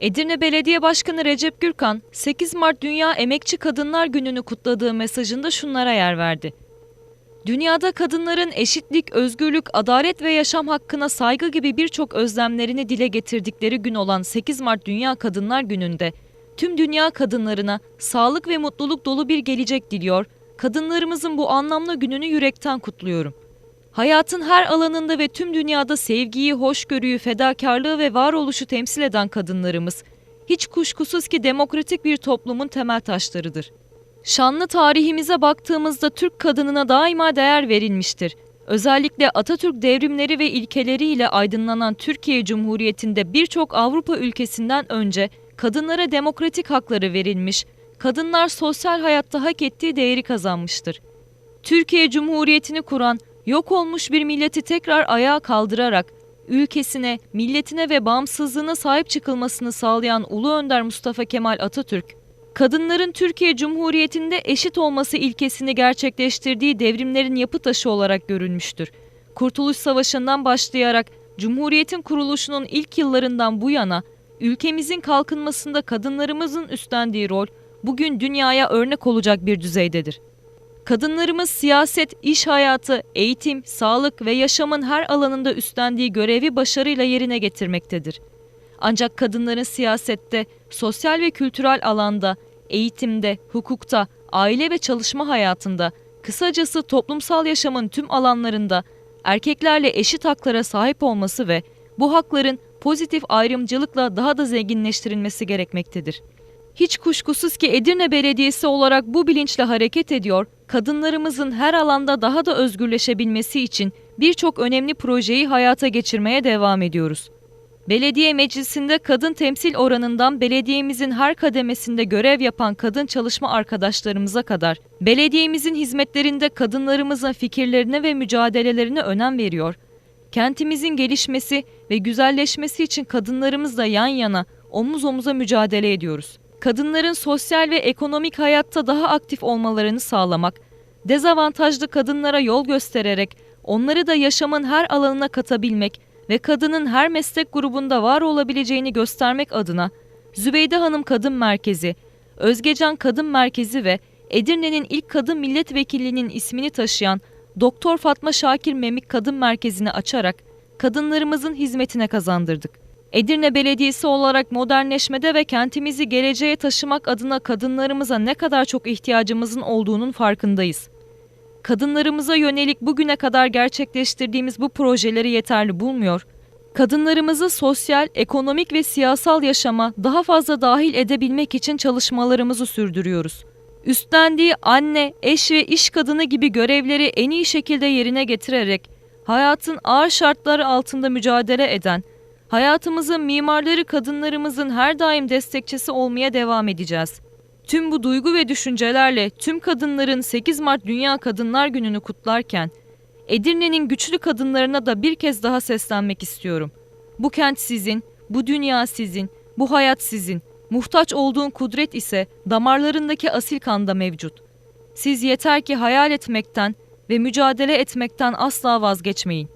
Edirne Belediye Başkanı Recep Gürkan, 8 Mart Dünya Emekçi Kadınlar Günü'nü kutladığı mesajında şunlara yer verdi. Dünyada kadınların eşitlik, özgürlük, adalet ve yaşam hakkına saygı gibi birçok özlemlerini dile getirdikleri gün olan 8 Mart Dünya Kadınlar Günü'nde tüm dünya kadınlarına sağlık ve mutluluk dolu bir gelecek diliyor, kadınlarımızın bu anlamlı gününü yürekten kutluyorum. Hayatın her alanında ve tüm dünyada sevgiyi, hoşgörüyü, fedakarlığı ve varoluşu temsil eden kadınlarımız, hiç kuşkusuz ki demokratik bir toplumun temel taşlarıdır. Şanlı tarihimize baktığımızda Türk kadınına daima değer verilmiştir. Özellikle Atatürk devrimleri ve ilkeleriyle aydınlanan Türkiye Cumhuriyeti'nde birçok Avrupa ülkesinden önce kadınlara demokratik hakları verilmiş, kadınlar sosyal hayatta hak ettiği değeri kazanmıştır. Türkiye Cumhuriyeti'ni kuran, yok olmuş bir milleti tekrar ayağa kaldırarak, ülkesine, milletine ve bağımsızlığına sahip çıkılmasını sağlayan Ulu Önder Mustafa Kemal Atatürk, kadınların Türkiye Cumhuriyeti'nde eşit olması ilkesini gerçekleştirdiği devrimlerin yapı taşı olarak görülmüştür. Kurtuluş Savaşı'ndan başlayarak Cumhuriyet'in kuruluşunun ilk yıllarından bu yana ülkemizin kalkınmasında kadınlarımızın üstlendiği rol bugün dünyaya örnek olacak bir düzeydedir. Kadınlarımız siyaset, iş hayatı, eğitim, sağlık ve yaşamın her alanında üstlendiği görevi başarıyla yerine getirmektedir. Ancak kadınların siyasette, sosyal ve kültürel alanda, eğitimde, hukukta, aile ve çalışma hayatında, kısacası toplumsal yaşamın tüm alanlarında erkeklerle eşit haklara sahip olması ve bu hakların pozitif ayrımcılıkla daha da zenginleştirilmesi gerekmektedir. Hiç kuşkusuz ki Edirne Belediyesi olarak bu bilinçle hareket ediyor, kadınlarımızın her alanda daha da özgürleşebilmesi için birçok önemli projeyi hayata geçirmeye devam ediyoruz. Belediye meclisinde kadın temsil oranından belediyemizin her kademesinde görev yapan kadın çalışma arkadaşlarımıza kadar belediyemizin hizmetlerinde kadınlarımızın fikirlerine ve mücadelelerine önem veriyor. Kentimizin gelişmesi ve güzelleşmesi için kadınlarımızla yan yana, omuz omuza mücadele ediyoruz. Kadınların sosyal ve ekonomik hayatta daha aktif olmalarını sağlamak, dezavantajlı kadınlara yol göstererek onları da yaşamın her alanına katabilmek ve kadının her meslek grubunda var olabileceğini göstermek adına Zübeyde Hanım Kadın Merkezi, Özgecan Kadın Merkezi ve Edirne'nin ilk kadın milletvekilliğinin ismini taşıyan Doktor Fatma Şakir Memik Kadın Merkezi'ni açarak kadınlarımızın hizmetine kazandırdık. Edirne Belediyesi olarak modernleşmede ve kentimizi geleceğe taşımak adına kadınlarımıza ne kadar çok ihtiyacımızın olduğunun farkındayız. Kadınlarımıza yönelik bugüne kadar gerçekleştirdiğimiz bu projeleri yeterli bulmuyor. Kadınlarımızı sosyal, ekonomik ve siyasal yaşama daha fazla dahil edebilmek için çalışmalarımızı sürdürüyoruz. Üstlendiği anne, eş ve iş kadını gibi görevleri en iyi şekilde yerine getirerek hayatın ağır şartları altında mücadele eden, hayatımızın mimarları kadınlarımızın her daim destekçisi olmaya devam edeceğiz. Tüm bu duygu ve düşüncelerle tüm kadınların 8 Mart Dünya Kadınlar Günü'nü kutlarken Edirne'nin güçlü kadınlarına da bir kez daha seslenmek istiyorum. Bu kent sizin, bu dünya sizin, bu hayat sizin. Muhtaç olduğun kudret ise damarlarındaki asil kanda mevcut. Siz yeter ki hayal etmekten ve mücadele etmekten asla vazgeçmeyin.